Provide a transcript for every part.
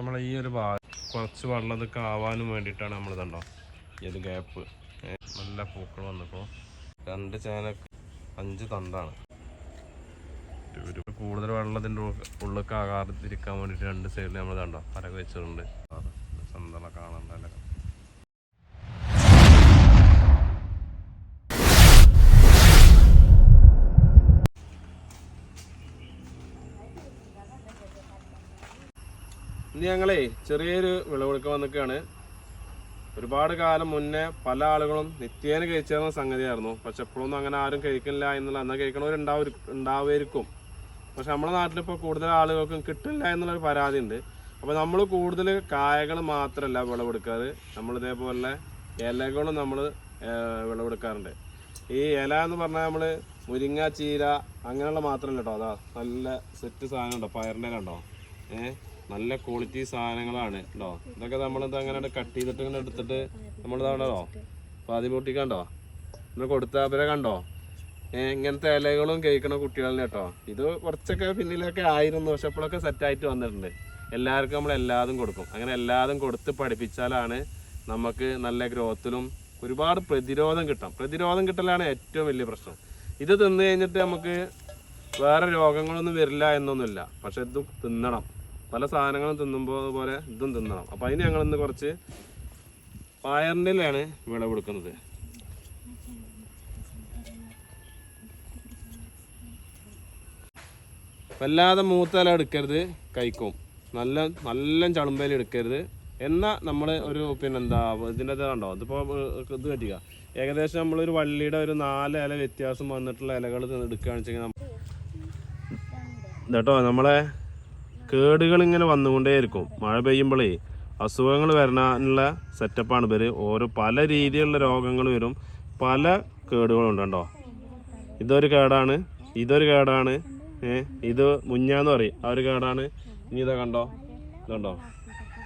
നമ്മൾ ഈ ഒരു ഭാഗം കുറച്ച് വെള്ളം ഇതൊക്കെ ആവാനും വേണ്ടിയിട്ടാണ് ഈ ഒരു ഗ്യാപ്പ് നല്ല പൂക്കൾ വന്നപ്പോൾ രണ്ട് ചേനക്ക് അഞ്ച് തണ്ടാണ്. കൂടുതൽ വെള്ളത്തിന്റെ ഉള്ളിലേക്ക് ആകാതിരിക്കാൻ വേണ്ടിയിട്ട് രണ്ട് സൈഡിൽ നമ്മൾ തണ്ടോ പരക വെച്ചിട്ടുണ്ട്. ഇന്ന് ഞങ്ങളേ ചെറിയൊരു വിളവെടുക്ക വന്നിക്കാണ്. ഒരുപാട് കാലം മുന്നേ പല ആളുകളും നിത്യേന കഴിച്ചിരുന്ന സംഗതിയായിരുന്നു. പക്ഷെ എപ്പോഴൊന്നും അങ്ങനെ ആരും കഴിക്കില്ല എന്നുള്ള എന്നാൽ കഴിക്കണവരുണ്ടാവും ഉണ്ടാവുമായിരിക്കും പക്ഷെ നമ്മുടെ നാട്ടിലിപ്പോൾ കൂടുതൽ ആളുകൾക്കും കിട്ടില്ല എന്നുള്ളൊരു പരാതി ഉണ്ട് അപ്പോൾ നമ്മൾ കൂടുതൽ കായകൾ മാത്രമല്ല വിളവെടുക്കാറ്. നമ്മൾ ഇതേപോലെ ഇലകളും നമ്മൾ വിളവെടുക്കാറുണ്ട്. ഈ ഇല എന്ന് പറഞ്ഞാൽ നമ്മൾ മുരിങ്ങ ചീര അങ്ങനെയുള്ള മാത്രമല്ല കേട്ടോ. അതാ നല്ല സെറ്റ് സാധനം ഉണ്ടോ പയറിന്റെ ഉണ്ടോ ഏഹ് നല്ല ക്വാളിറ്റി സാധനങ്ങളാണ് കേട്ടോ ഇതൊക്കെ നമ്മളിത് അങ്ങനെ കട്ട് ചെയ്തിട്ട് ഇങ്ങനെ എടുത്തിട്ട്. പാതി കണ്ടോ? ഇന്ന് കൊടുത്ത അവരെ കണ്ടോ? ഇങ്ങനത്തെ ഇലകളും കേൾക്കണ കുട്ടികളിനെ കേട്ടോ ഇത് കുറച്ചൊക്കെ പിന്നിലൊക്കെ ആയിരുന്നു പക്ഷെ ഇപ്പോഴൊക്കെ സെറ്റായിട്ട് വന്നിട്ടുണ്ട്. എല്ലാവർക്കും നമ്മൾ എല്ലാതും കൊടുക്കും. അങ്ങനെ എല്ലാതും കൊടുത്ത് പഠിപ്പിച്ചാലാണ് നമുക്ക് നല്ല ഗ്രോത്തിലും ഒരുപാട് പ്രതിരോധം കിട്ടാം. പ്രതിരോധം കിട്ടലാണ് ഏറ്റവും വലിയ പ്രശ്നം. ഇത് തിന്നു കഴിഞ്ഞിട്ട് നമുക്ക് വേറെ രോഗങ്ങളൊന്നും വരില്ല എന്നൊന്നുമില്ല. പക്ഷെ ഇത് തിന്നണം. പല സാധനങ്ങളും തിന്നുമ്പോൾ പോലെ ഇതും തിന്നണം. അപ്പം അതിന് ഞങ്ങൾ ഇന്ന് കുറച്ച് പയറിന്റെലാണ് വിളവെടുക്കുന്നത് വല്ലാതെ മൂത്ത ഇല എടുക്കരുത് കഴിക്കും. നല്ല നല്ല ചളുമ്പേല എടുക്കരുത്. എന്നാൽ നമ്മൾ ഒരു പിന്നെന്താ ഇതിന്റെ ഇത് കണ്ടോ ഇതിപ്പോൾ ഇത് പറ്റുക ഏകദേശം നമ്മളൊരു വള്ളിയുടെ ഒരു നാല് ഇല വ്യത്യാസം വന്നിട്ടുള്ള ഇലകൾ എടുക്കുകയാണെന്ന് വെച്ചെങ്കിൽ കേട്ടോ നമ്മളെ കേടുകൾ ഇങ്ങനെ വന്നുകൊണ്ടേയിരിക്കും. മഴ പെയ്യുമ്പോഴേ അസുഖങ്ങൾ വരാനുള്ള സെറ്റപ്പാണ് ഇവർ ഓരോ പല രീതിയിലുള്ള രോഗങ്ങൾ വരും. പല കേടുകളുണ്ട് കേട്ടോ ഇതൊരു കേടാണ്. ഇതൊരു കേടാണ്. ഇത് മുഞ്ഞാന്ന് പറയും. ആ ഒരു കേടാണ്. ഇനി ഇതാ കണ്ടോ? ഇതുണ്ടോ?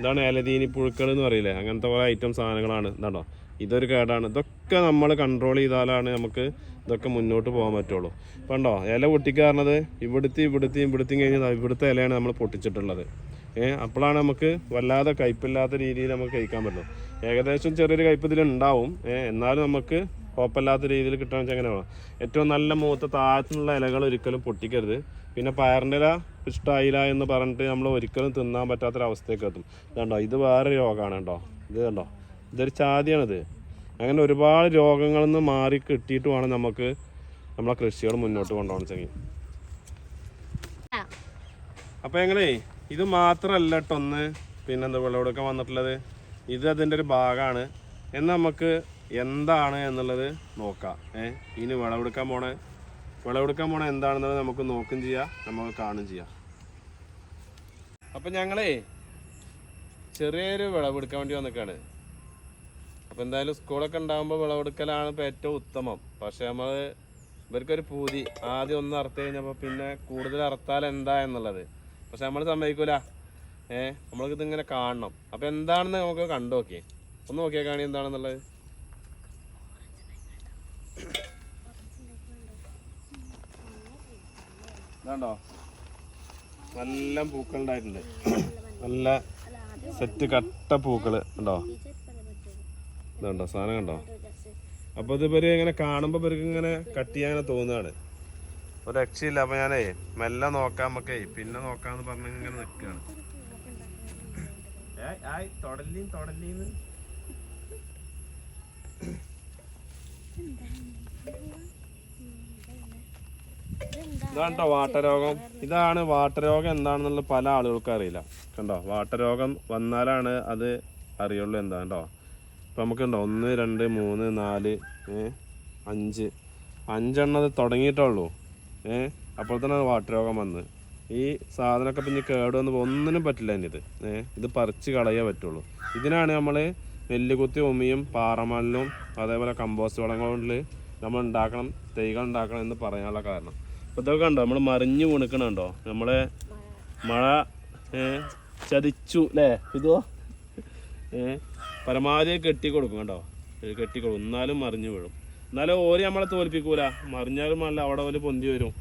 ഇതാണ് ഏലതീനി പുഴുക്കൾ എന്ന് പറയില്ലേ? അങ്ങനത്തെ കുറേ ഐറ്റം സാധനങ്ങളാണ്. ഇതാണ്ടോ? ഇതൊരു കേടാണ്. ഇതൊക്കെ നമ്മൾ കൺട്രോൾ ചെയ്താലാണ് നമുക്ക് ഇതൊക്കെ മുന്നോട്ട് പോകാൻ പറ്റുള്ളൂ. കണ്ടോ ഇല പൊട്ടിക്കാറുന്നത് ഇവിടുത്തെ ഇവിടുത്തെ ഇവിടുത്തെയും കഴിഞ്ഞാൽ ഇവിടുത്തെ ഇലയാണ് നമ്മൾ പൊട്ടിച്ചിട്ടുള്ളത്. ഏഹ് അപ്പോഴാണ് നമുക്ക് വല്ലാതെ കയ്പില്ലാത്ത രീതിയിൽ നമുക്ക് കഴിക്കാൻ പറ്റും ഏകദേശം ചെറിയൊരു കയ്പ് ഇതിൽ ഉണ്ടാവും. ഏഹ് എന്നാലും നമുക്ക് കുഴപ്പമില്ലാത്ത രീതിയിൽ കിട്ടുകയാണെന്ന് വെച്ചാൽ അങ്ങനെ വേണം. ഏറ്റവും നല്ല മൂത്ത താഴത്തുനിന്നുള്ള ഇലകൾ ഒരിക്കലും പൊട്ടിക്കരുത്. പിന്നെ പയറിന്റെ ഇല ഇഷ്ടമായില്ല എന്ന് പറഞ്ഞിട്ട് നമ്മൾ ഒരിക്കലും തിന്നാൻ പറ്റാത്തൊരവസ്ഥയൊക്കെ എത്തും. ഇതുണ്ടോ ഇത് വേറെ രോഗമാണ് കേട്ടോ ഇത് കണ്ടോ ഇതൊരു ചാതിയാണിത്. അങ്ങനെ ഒരുപാട് രോഗങ്ങളിൽ നിന്ന് മാറി കിട്ടിയിട്ട് വേണം നമുക്ക് നമ്മളെ കൃഷികൾ മുന്നോട്ട് കൊണ്ടുപോകണം ചെങ്ങി അപ്പം എങ്ങനെ ഇത് മാത്രമല്ല കേട്ടൊന്ന് പിന്നെന്താ വിളവെടുക്കാൻ വന്നിട്ടുള്ളത്? ഇത് അതിന്റെ ഒരു ഭാഗമാണ്. എന്നാൽ നമുക്ക് എന്താണ് എന്നുള്ളത് നോക്കാം. ഏ ഇനി വിളവെടുക്കാൻ പോണ. വിളവെടുക്കാൻ പോണ എന്താണെന്നുള്ളത് നമുക്ക് നോക്കും ചെയ്യാം. നമുക്ക് കാണും ചെയ്യാം. അപ്പം ഞങ്ങളേ ചെറിയൊരു വിളവെടുക്കാൻ വേണ്ടി വന്നിക്കാണ്. അപ്പം എന്തായാലും സ്കൂളൊക്കെ ഉണ്ടാകുമ്പോൾ വിളവെടുക്കലാണ് ഇപ്പോൾ ഏറ്റവും ഉത്തമം. പക്ഷേ നമ്മൾ ഇവർക്കൊരു പൂതി ആദ്യം ഒന്ന് അറുത്ത് കഴിഞ്ഞപ്പോൾ പിന്നെ കൂടുതൽ അറുത്താൽ എന്താ എന്നുള്ളത്. പക്ഷെ നമ്മൾ സമ്മതിക്കൂല. ഏ നമ്മൾക്ക് ഇതിങ്ങനെ കാണണം. അപ്പോൾ എന്താണെന്ന് നമുക്ക് കണ്ടു നോക്കി. ഒന്ന് നോക്കിയാൽ കാണി എന്താണെന്നുള്ളത്. ഇതാണ്ടോ? നല്ല പൂക്കളുണ്ടായിട്ടുണ്ട് നല്ല സെറ്റ് കട്ട പൂക്കൾ ഉണ്ടോ? ഇതുണ്ടോ? സാധനം കണ്ടോ? അപ്പോൾ ഇത് ഇവർ ഇങ്ങനെ കാണുമ്പോൾ ഇവർക്ക് ഇങ്ങനെ കട്ട് ചെയ്യാൻ തോന്നുകയാണ് ഒരു രക്ഷയില്ല. അപ്പൊ ഞാനേ മെല്ലെ നോക്കാൻ നമുക്കേ. പിന്നെ നോക്കാന്ന് പറഞ്ഞ് ഇങ്ങനെ നിൽക്കുകയാണ് ഇതാണ് കേട്ടോ വാട്ടരോഗം? ഇതാണ് വാട്ടരോഗം എന്താണെന്നുള്ള പല ആളുകൾക്കും അറിയില്ല. കണ്ടോ? വാട്ടരോഗം വന്നാലാണ് അത് അറിയുള്ളൂ എന്താ കേട്ടോ ഇപ്പം നമുക്കുണ്ടോ ഒന്ന് രണ്ട് മൂന്ന് നാല് ഏഹ് അഞ്ച്. അഞ്ചെണ്ണം അത് തുടങ്ങിയിട്ടുള്ളൂ ഏ അപ്പോൾ തന്നെ വാട്ടർ രോഗം വന്ന്. ഈ സാധനമൊക്കെ പിന്നെ കേട് വന്ന് ഒന്നിനും പറ്റില്ല ഇനി ഇത്. ഏ ഇത് പറിച്ച് കളയേ പറ്റുള്ളൂ. ഇതിനാണ് നമ്മൾ നെല്ലുകുത്തി ഉമിയും പാറമല്ലും അതേപോലെ കമ്പോസ്റ്റ് വളം കൊണ്ട് നമ്മൾ ഉണ്ടാക്കണം തൈകൾ ഉണ്ടാക്കണം എന്ന് പറയാനുള്ള കാരണം. അപ്പോൾ ഇതൊക്കെ കണ്ടോ? നമ്മൾ മറിഞ്ഞു കുണുക്കണുണ്ടോ നമ്മളെ മഴ ചതിച്ചു അല്ലേ ഇതോ? പരമാവധി കെട്ടി കൊടുക്കും കേട്ടോ. കെട്ടി കൊടുക്കും എന്നാലും മറിഞ്ഞു വീഴും. എന്നാലും ഓര് നമ്മളെ തോൽപ്പിക്കൂല. മറിഞ്ഞാലും അല്ല അവിടെ ഒരു പൊന്തി വരും.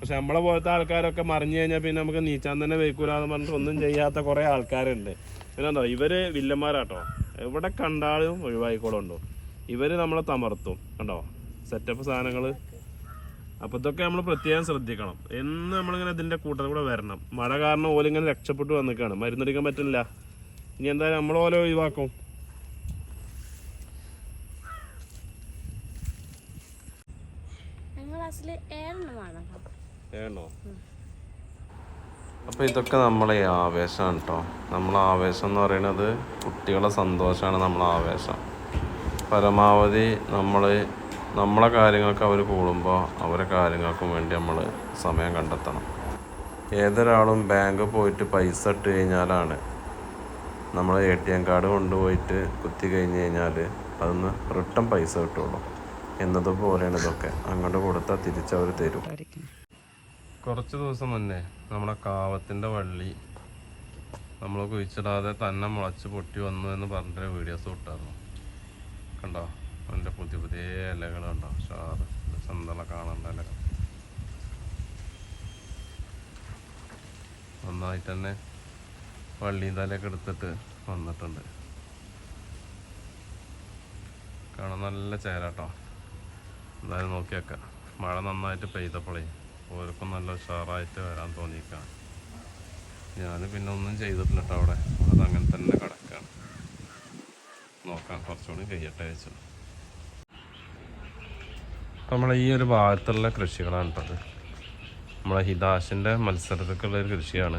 പക്ഷെ നമ്മളെ പോലത്തെ ആൾക്കാരൊക്കെ മറിഞ്ഞു കഴിഞ്ഞാൽ പിന്നെ നമുക്ക് നീച്ചാൻ തന്നെ വെക്കൂലെന്ന് പറഞ്ഞിട്ട് ഒന്നും ചെയ്യാത്ത കുറേ ആൾക്കാരുണ്ട്. പിന്നെന്താ ഇവർ വില്ലന്മാരാട്ടോ. എവിടെ കണ്ടാലും ഒഴിവായിക്കോളുണ്ടോ. ഇവർ നമ്മളെ തമർത്തും. കണ്ടോ? സെറ്റപ്പ് സാധനങ്ങൾ അപ്പൊ ഇതൊക്കെ നമ്മൾ പ്രത്യേകം ശ്രദ്ധിക്കണം. എന്ന് നമ്മളിങ്ങനെ ഇതിന്റെ കൂട്ടത്തിൽ കൂടെ വരണം. മഴ കാരണം ഓലിങ്ങനെ രക്ഷപ്പെട്ടു വന്നിക്കാണ്. മരുന്നടിക്കാൻ പറ്റില്ല ഇനി എന്തായാലും നമ്മൾ ഓല ഒഴിവാക്കും. അപ്പോൾ ഇതൊക്കെ നമ്മളെ ആവേശമാണ് കേട്ടോ നമ്മളെ ആവേശം എന്ന് പറയുന്നത് കുട്ടികളെ സന്തോഷമാണ് നമ്മളെ ആവേശം. പരമാവധി നമ്മൾ നമ്മളെ കാര്യങ്ങൾക്ക് അവർ കൂടുമ്പോൾ അവരെ കാര്യങ്ങൾക്കും വേണ്ടി നമ്മൾ സമയം കണ്ടെത്തണം. ഏതൊരാളും ബാങ്ക് പോയിട്ട് പൈസ ഇട്ട് കഴിഞ്ഞാലാണ് നമ്മൾ എ ടി എം കാർഡ് കൊണ്ടുപോയിട്ട് കുത്തി കഴിഞ്ഞ് കഴിഞ്ഞാൽ അതൊന്ന് റിട്ടേൺ പൈസ കിട്ടുള്ളൂ. എന്നതുപോലെയാണ് ഇതൊക്കെ. അങ്ങോട്ട് കൊടുത്താൽ തിരിച്ചവർ തരും. കുറച്ച് ദിവസം മുന്നേ നമ്മുടെ കാവത്തിന്റെ വള്ളി നമ്മൾ കുഴിച്ചിടാതെ തന്നെ മുളച്ച് പൊട്ടി വന്നു എന്ന് പറഞ്ഞിട്ട് വീഡിയോസ് വിട്ടായിരുന്നു കണ്ടോ? അതിന്റെ പുതിയ പുതിയ ഇലകൾ കണ്ടോ? ഷാറ് ചന്തള കാണേണ്ട ഇലകൾ നന്നായിട്ട് തന്നെ വള്ളിയും തലയൊക്കെ എടുത്തിട്ട് വന്നിട്ടുണ്ട്. കാണാൻ നല്ല ചേരാട്ടോ. എന്തായാലും നോക്കിയേക്കാം. മഴ നന്നായിട്ട് പെയ്തപ്പോഴേ ഓർക്കും നല്ല ഉഷാറായിട്ട് വരാൻ തോന്നിയേക്കാം ഞാൻ പിന്നെ ഒന്നും ചെയ്തിട്ടില്ല അവിടെ. അത് അങ്ങനെ തന്നെ കിടക്കാണ്. നോക്കാം കുറച്ചുകൂടി കഴിയട്ടെ വെച്ചു നമ്മളെ ഈ ഒരു ഭാഗത്തുള്ള കൃഷികളാണ് കേട്ടത്. നമ്മളെ ഹിതാഷിന്റെ മത്സരത്തിലേക്കുള്ള കൃഷിയാണ്.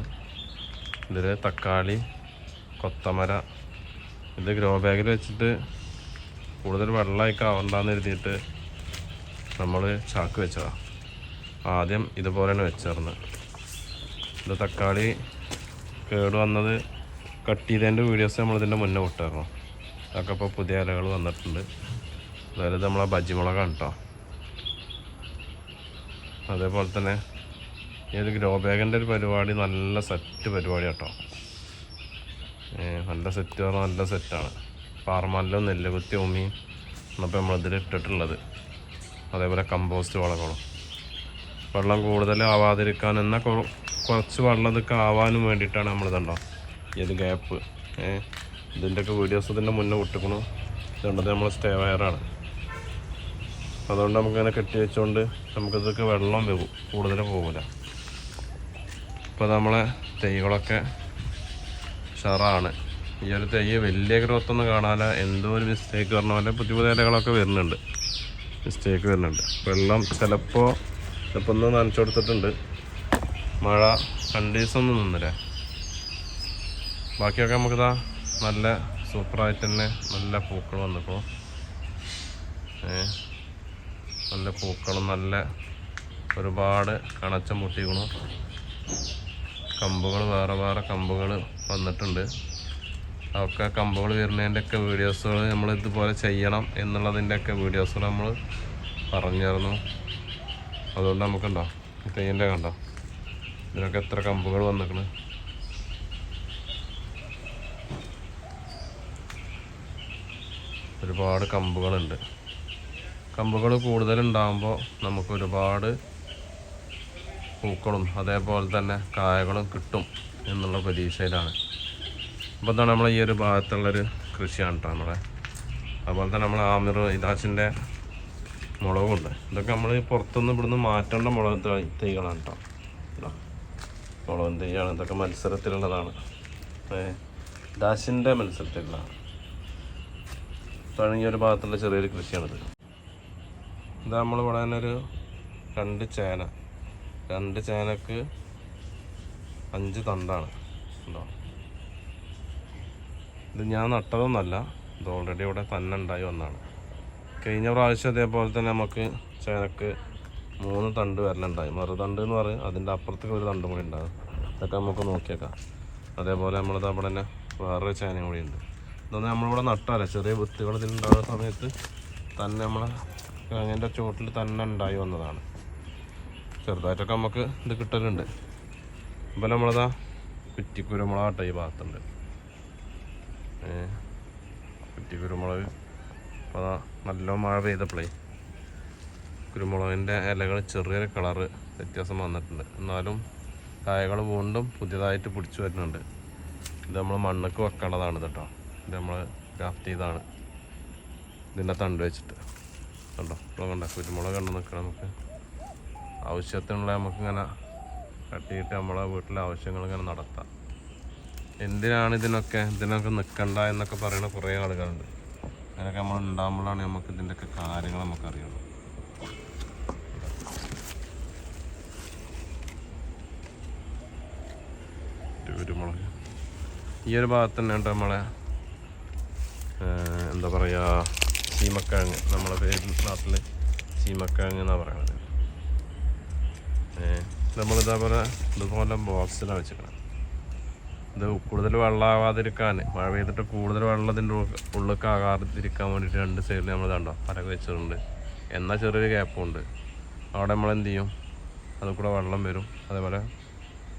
ഇതിൽ തക്കാളി കൊത്തമര. ഇത് ഗ്രോ ബാഗിൽ വെച്ചിട്ട് കൂടുതൽ വെള്ളമൊക്കെ ആവണ്ടെന്ന് എഴുതിയിട്ട് നമ്മൾ ചാക്ക് വെച്ചതാണ് ആദ്യം ഇതുപോലെയാണ് വെച്ചേർന്ന്. ഇത് തക്കാളി കേട് വന്നത് കട്ട് ചെയ്തതിന്റെ വീഡിയോസ് നമ്മൾ ഇതിന്റെ മുന്നേ വിട്ടായിരുന്നു. അതൊക്കെ ഇപ്പോൾ പുതിയ ഇലകൾ വന്നിട്ടുണ്ട്. അതായത് നമ്മളെ ബജിമുളകാണ് കേട്ടോ അതേപോലെ തന്നെ ഈ ഒരു ഗ്രോ ബാഗിന്റെ ഒരു പരിപാടി നല്ല സെറ്റ് പരിപാടി കേട്ടോ. നല്ല സെറ്റ് പറഞ്ഞാൽ നല്ല സെറ്റാണ് പാർമല്ലും നെല്ലുകുത്തി ഉമ്മിയും എന്നപ്പോൾ നമ്മളിതിൽ ഇട്ടിട്ടുള്ളത്. അതേപോലെ കമ്പോസ്റ്റ് വളങ്ങളും. വെള്ളം കൂടുതൽ ആവാതിരിക്കാൻ എന്നാൽ കുറ- കുറച്ച് വെള്ളം ഇതൊക്കെ ആവാനും വേണ്ടിയിട്ടാണ് നമ്മളിതുണ്ടോ ഇത് ഗ്യാപ്പ് ഏഹ് ഇതിന്റെയൊക്കെ വീഡിയോസ് ഇതിന്റെ മുന്നേ വിട്ടിക്കണു. ഇതുണ്ടത് നമ്മൾ സ്റ്റേ വയറാണ് അതുകൊണ്ട് നമുക്കിങ്ങനെ കെട്ടി വെച്ചുകൊണ്ട് നമുക്കിതൊക്കെ വെള്ളം പോകും കൂടുതൽ പോകില്ല ഇപ്പോൾ നമ്മളെ തൈകളൊക്കെ ഷറാണ് ഈ ഒരു തൈ വലിയ ഗ്രോത്ത് ഒന്നും കാണാതെ എന്തോ ഒരു മിസ്റ്റേക്ക് പറഞ്ഞ പോലെ പുതിയ പുതിയ ഇലകളൊക്കെ വരുന്നുണ്ട്. മിസ്റ്റേക്ക് വരുന്നുണ്ട്. വെള്ളം ചിലപ്പോൾ ചിലപ്പോൾ ഒന്ന് നനച്ചു കൊടുത്തിട്ടുണ്ട്. മഴ രണ്ട് ഒന്നും നിന്നില്ലേ? ബാക്കിയൊക്കെ നമുക്കിതാ നല്ല സൂപ്പറായിട്ട് തന്നെ നല്ല പൂക്കൾ വന്നപ്പോൾ നല്ല പൂക്കളും നല്ല ഒരുപാട് കണച്ചം മുട്ടിക്കണു കമ്പുകൾ വേറെ വേറെ കമ്പുകൾ വന്നിട്ടുണ്ട്. അതൊക്കെ കമ്പുകൾ വരുന്നതിന്റെ ഒക്കെ വീഡിയോസുകൾ നമ്മൾ ഇതുപോലെ ചെയ്യണം എന്നുള്ളതിന്റെ ഒക്കെ വീഡിയോസുകൾ നമ്മൾ പറഞ്ഞിരുന്നു. അതുകൊണ്ട് നമുക്കുണ്ടോ തെയ്യന്റെ കണ്ടോ? ഇതിനൊക്കെ എത്ര കമ്പുകൾ വന്നിക്കണ്? ഒരുപാട് കമ്പുകളുണ്ട്. കമ്പുകൾ കൂടുതലുണ്ടാകുമ്പോൾ നമുക്ക് ഒരുപാട് പൂക്കളും അതേപോലെ തന്നെ കായകളും കിട്ടും എന്നുള്ള പ്രതീക്ഷയിലാണ്. അപ്പോൾ എന്താണ് നമ്മളെ ഈ ഒരു ഭാഗത്തുള്ളൊരു കൃഷിയാണ് കേട്ടോ നമ്മളെ. അതുപോലെ തന്നെ നമ്മൾ ആമിർ ഇതാച്ചിന്റെ മുളകുണ്ട് ഇതൊക്കെ നമ്മൾ പുറത്തുനിന്ന് ഇവിടുന്ന് മാറ്റേണ്ട മുളക് തൈകളാണ് കേട്ടോ. മുളകും തൈയാണ്. ഇതൊക്കെ മത്സരത്തിലുള്ളതാണ്. ദാശിന്റെ മത്സരത്തിലുള്ളതാണ്. ഇതാണ് ഈ ഒരു ഭാഗത്തുള്ള ചെറിയൊരു കൃഷിയാണിത്. ഇത് നമ്മളിവിടെ തന്നെ ഒരു രണ്ട് ചേന. രണ്ട് ചേനക്ക് അഞ്ച് തണ്ടാണ്. ഉണ്ടോ? ഇത് ഞാൻ നട്ടതൊന്നല്ല ഇത് ഓൾറെഡി ഇവിടെ തന്നെ ഉണ്ടായി വന്നാണ്. കഴിഞ്ഞ പ്രാവശ്യം അതേപോലെ തന്നെ നമുക്ക് ചേനക്ക് മൂന്ന് തണ്ട് വരലുണ്ടായി. മറുതണ്ട് എന്ന് പറയും അതിന്റെ അപ്പുറത്തേക്ക് ഒരു തണ്ട് കൂടി ഉണ്ടാകും ഇതൊക്കെ നമുക്ക് നോക്കിയേക്കാം. അതേപോലെ നമ്മളിത് അവിടെ തന്നെ വേറൊരു ചേനയും കൂടി ഉണ്ട്. ഇതൊന്നും നമ്മളിവിടെ നട്ടാല? ചെറിയ വിത്തുകൾ ഇതിലുണ്ടാകുന്ന സമയത്ത് തന്നെ നമ്മളെ കിഴങ്ങിന്റെ ചുവട്ടിൽ തന്നെ ഉണ്ടായി വന്നതാണ്. ചെറുതായിട്ടൊക്കെ നമുക്ക് ഇത് കിട്ടലുണ്ട്. അപ്പോൾ നമ്മളതാ കുറ്റിക്കുരുമുളക് ഈ ഭാഗത്തുണ്ട്. കുറ്റിക്കുരുമുളക് അപ്പോൾ അതാ നല്ല മഴ പെയ്തപ്പോഴേ കുരുമുളകിന്റെ ഇലകൾ ചെറിയൊരു കളറ് വ്യത്യാസം വന്നിട്ടുണ്ട്. എന്നാലും കായകൾ വീണ്ടും പുതിയതായിട്ട് പിടിച്ചു വരുന്നുണ്ട്. ഇത് നമ്മൾ മണ്ണൊക്കെ വെക്കേണ്ടതാണ് കേട്ടോ. ഇത് നമ്മൾ ക്രാഫ്റ്റ് ചെയ്താണ്. ഇതിന്റെ തണ്ട് വെച്ചിട്ട്. കണ്ടോ? ഇപ്പോൾ കണ്ട? കുരുമുളക് കണ്ടു? നിൽക്കണം നമുക്ക് ആവശ്യത്തിനുള്ള നമുക്കിങ്ങനെ കട്ടിയിട്ട് നമ്മളെ വീട്ടിലെ ആവശ്യങ്ങൾ ഇങ്ങനെ നടത്താം. എന്തിനാണ് ഇതിനൊക്കെ ഇതിനൊക്കെ നിൽക്കണ്ട എന്നൊക്കെ പറയുന്ന കുറേ ആളുകളുണ്ട്. അതിനൊക്കെ നമ്മൾ ഉണ്ടാകുമ്പോഴാണ് നമുക്ക് ഇതിന്റെയൊക്കെ കാര്യങ്ങൾ നമുക്കറിയുള്ളൂ അറിയുള്ളൂ. ഈ ഒരു ഭാഗത്ത് തന്നെ ഉണ്ട് നമ്മളെ എന്താ പറയുക ചീമക്കിഴങ്ങ്. നമ്മളെ പേര് നാട്ടിൽ ചീമക്കിഴങ്ങ് എന്നാണ് പറയുന്നത് നമ്മൾ ഇതേപോലെ ബോക്സിലാണ് വെച്ചിരിക്കണം ഇത് കൂടുതൽ വെള്ളമാവാതിരിക്കാൻ മഴ പെയ്തിട്ട് കൂടുതൽ വെള്ളം ഇതിന്റെ ഉള്ളിലേക്ക് ആകാതിരിക്കാൻ വേണ്ടിയിട്ട് രണ്ട് സൈഡിൽ നമ്മൾ കണ്ടോ പരക വെച്ചിട്ടുണ്ട്. എന്നാൽ ചെറിയൊരു ഗ്യാപ്പും ഉണ്ട്. അവിടെ നമ്മൾ എന്ത് ചെയ്യും? അതിൽ കൂടെ വെള്ളം വരും. അതേപോലെ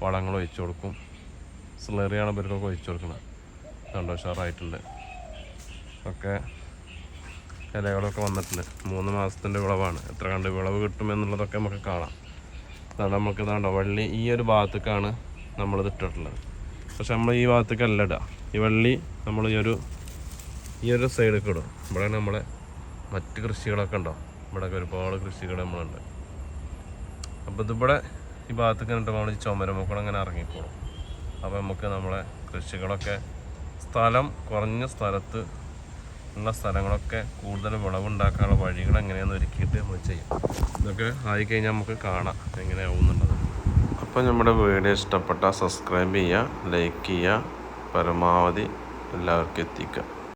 വളങ്ങൾ ഒഴിച്ചു കൊടുക്കും. സ്ലറിയാണ് ഇവർക്കൊക്കെ ഒഴിച്ചു കൊടുക്കുന്നത് കണ്ടോ ഉഷാറായിട്ടുണ്ട്. ഒക്കെ ഇലകളൊക്കെ വന്നിട്ടുണ്ട്. മൂന്ന് മാസത്തിന്റെ വിളവാണ്. എത്ര കണ്ട് വിളവ് കിട്ടുമെന്നുള്ളതൊക്കെ നമുക്ക് കാണാം. നമുക്ക് ഇതാണ്ടോ വള്ളി ഈ ഒരു ഭാഗത്തേക്കാണ് നമ്മളിത് ഇട്ടിട്ടുള്ളത്. പക്ഷെ നമ്മൾ ഈ ഭാഗത്തേക്കല്ല ഇടുക ഈ വള്ളി നമ്മൾ ഈ ഒരു ഈ ഒരു സൈഡിലേക്ക് ഇടും. ഇവിടെ നമ്മളെ മറ്റ് കൃഷികളൊക്കെ ഉണ്ടോ? ഇവിടെയൊക്കെ ഒരുപാട് കൃഷികൾ നമ്മളുണ്ട്. അപ്പോൾ ഇതിവിടെ ഈ ഭാഗത്തേക്ക് കണ്ടിട്ട് നമ്മൾ ഈ ചുമരമൊക്കെ അങ്ങനെ ഇറങ്ങിക്കോളും. അപ്പോൾ നമുക്ക് നമ്മളെ കൃഷികളൊക്കെ സ്ഥലം കുറഞ്ഞ സ്ഥലത്ത് ഉള്ള സ്ഥലങ്ങളൊക്കെ കൂടുതൽ വിളവുണ്ടാക്കാനുള്ള വഴികൾ എങ്ങനെയാണെന്ന് ഒരുക്കിയിട്ട് നമ്മൾ ചെയ്യും. ഇതൊക്കെ ആയി കഴിഞ്ഞാൽ നമുക്ക് കാണാം എങ്ങനെയാവുന്നുള്ളത്. അപ്പോൾ നമ്മുടെ വീഡിയോ ഇഷ്ടപ്പെട്ടാൽ സബ്സ്ക്രൈബ് ചെയ്യുക ലൈക്ക് ചെയ്യുക പരമാവധി എല്ലാവർക്കും എത്തിക്കുക